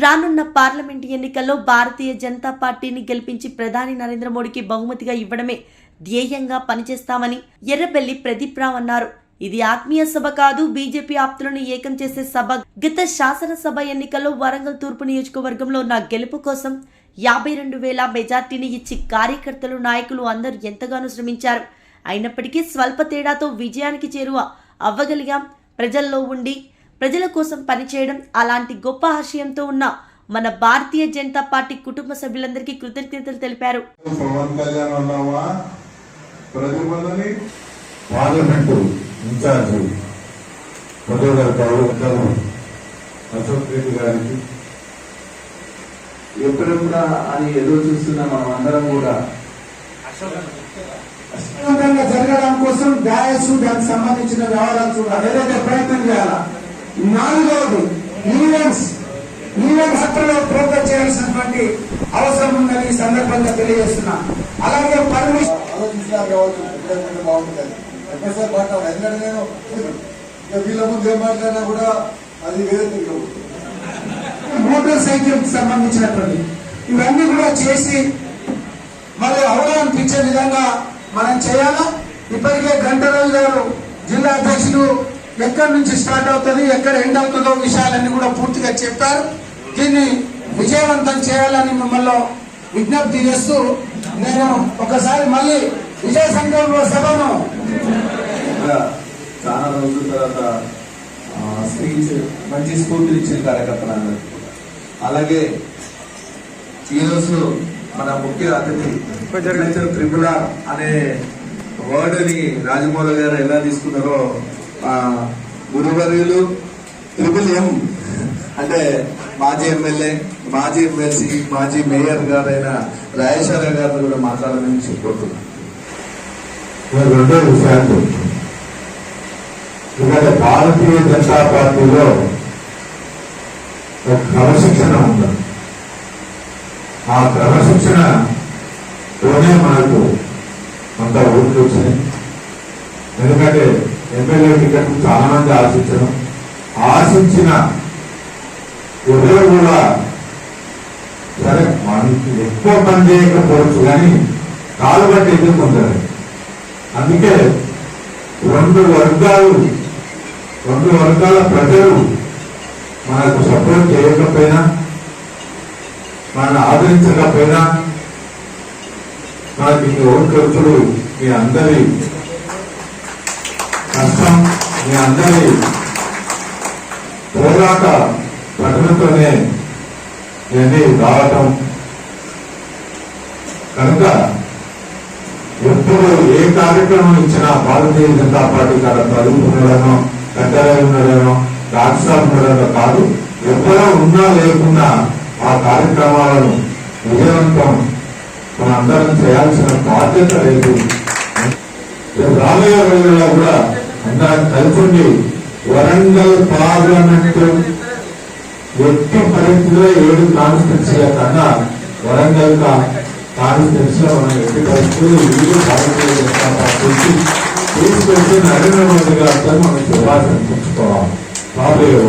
రానున్న పార్లమెంట్ ఎన్నికల్లో భారతీయ జనతా పార్టీని గెలిపించి ప్రధాని నరేంద్ర మోడీకి బహుమతిగా ఇవ్వడమే ధ్యేయంగా పనిచేస్తామని ఎర్రబెల్లి ప్రదీప్ రావు అన్నారు. ఇది ఆత్మీయ సభ కాదు బీజేపీ ఆప్తులను ఏకం చేసే సభ. గత శాసనసభ ఎన్నికల్లో వరంగల్ తూర్పు నియోజకవర్గంలో నా గెలుపు కోసం యాభై రెండు వేల మెజార్టీని ఇచ్చి కార్యకర్తలు నాయకులు అందరూ ఎంతగానో శ్రమించారు. అయినప్పటికీ స్వల్ప తేడాతో విజయానికి చేరువ అవ్వగలిగాం. ప్రజల్లో ఉండి ప్రజల కోసం పనిచేయడం అలాంటి గొప్ప ఆశయంతో ఉన్న మన భారతీయ జనతా పార్టీ కుటుంబ సభ్యులందరికీ కృతజ్ఞతలు తెలిపారు. ఎప్పుడెప్పుడా అని ఎదురు చూస్తున్న మనం అందరం కూడా జరగడం కోసం దానికి సంబంధించిన వ్యవహారాలు చూడాలి. ఏదైతే ప్రయత్నం చేయాలా? నాలుగవది ఈవెంట్స్ ఈవెంట్స్ అక్కడ ప్రోగ్రెస్ చేయాల్సినటువంటి అవసరం ఉందని ఈ సందర్భంగా తెలియజేస్తున్నా. అలాగే పర్మిషన్ ఆలోచించినా కావచ్చు ఎప్పుడైతే బాగుంటుంది. ఎప్పుడైతే మాట్లాడాలి ఎందుకంటే నేను ఇక వీళ్ళ ముందు ఏం మాట్లాడినా కూడా అది వేరే మోటార్ సైకిల్ సంబంధించినటువంటి ఇవన్నీ కూడా చేసి మరి అవగాహనిపించే విధంగా మనం చేయాలా? ఇప్పటికే గంటరాజు గారు జిల్లా అధ్యక్షులు ఎక్కడి నుంచి స్టార్ట్ అవుతుంది ఎక్కడ ఎండ్ అవుతుందో విషయాలన్నీ కూడా పూర్తిగా చెప్పారు. దీన్ని విజయవంతం చేయాలని మిమ్మల్ని విజ్ఞప్తి చేస్తూ నేను ఒకసారి మళ్ళీ విజయ సంఘంలో సభను చాలా రోజుల తర్వాత స్పీచ్ మంచి స్ఫూర్తి ఇచ్చిన కార్యకర్తలందరికీ అలాగే ఈరోజు మన ముఖ్య అతిథి సిగ్నేచర్ అనే వర్డ్ని రాజమౌళి గారు ఎలా తీసుకున్నారో గురువర్యులు ట్రిపుల్ ఎం అంటే మాజీ ఎమ్మెల్యే మాజీ ఎమ్మెల్సీ మాజీ మేయర్ గారైన రాజేశ్వర గారిని కూడా మాట్లాడాలని చెప్పుకుంటున్నాను రెండో విషయాలు ఇక్కడ భారతీయ జనతా పార్టీలో ఒక క్రమశిక్షణ ఉంది. ఆ క్రమశిక్షణలోనే మనకు అంత ఓట్లు వచ్చినాయి ఎందుకంటే ఎమ్మెల్యే టికెట్ చాలా మంది ఆశించడం ఆశించిన ఎవరు కూడా సరే మనకి ఎక్కువ పని చేయకపోవచ్చు కానీ కాలు బట్టి ఎదుర్కొంటారు అందుకే రెండు వర్గాలు రెండు వర్గాల ప్రజలు మనకు సపోర్ట్ చేయకపోయినా మనల్ని ఆదరించకపోయినా మనకి ఓటు ఖర్చులు మీ అందరి కష్టం మీ అందరి పోరాట పఠనంతోనే ఇవన్నీ రావటం కనుక ఎప్పుడు ఏ కార్యక్రమం ఇచ్చినా భారతీయ జనతా పార్టీ కాడ చదువు ఉండడనో పెద్దలై ఉండడనో రాష్ట్రాలు కాదు ఎప్పుడో ఉన్నా లేకున్నా ఆ కార్యక్రమాలను విజయవంతం మనందరం చేయాల్సిన బాధ్యత లేదు. రాబోయే రోజుల్లో కూడా అందరం కలిసి వరంగల్ పార్లమెంటు ఎట్టి పరిస్థితిలో ఏడు కాన్స్టిట్యూన్సీల కన్నా వరంగల్ కాన్స్టిట్యూన్సీలో మనం ఎట్టి పరిస్థితులు వీరు భారతీయ జనతా పార్టీకి తీసుకొచ్చి నరేంద్ర మోదీ గారితో మనం శుభాశం రాబోయే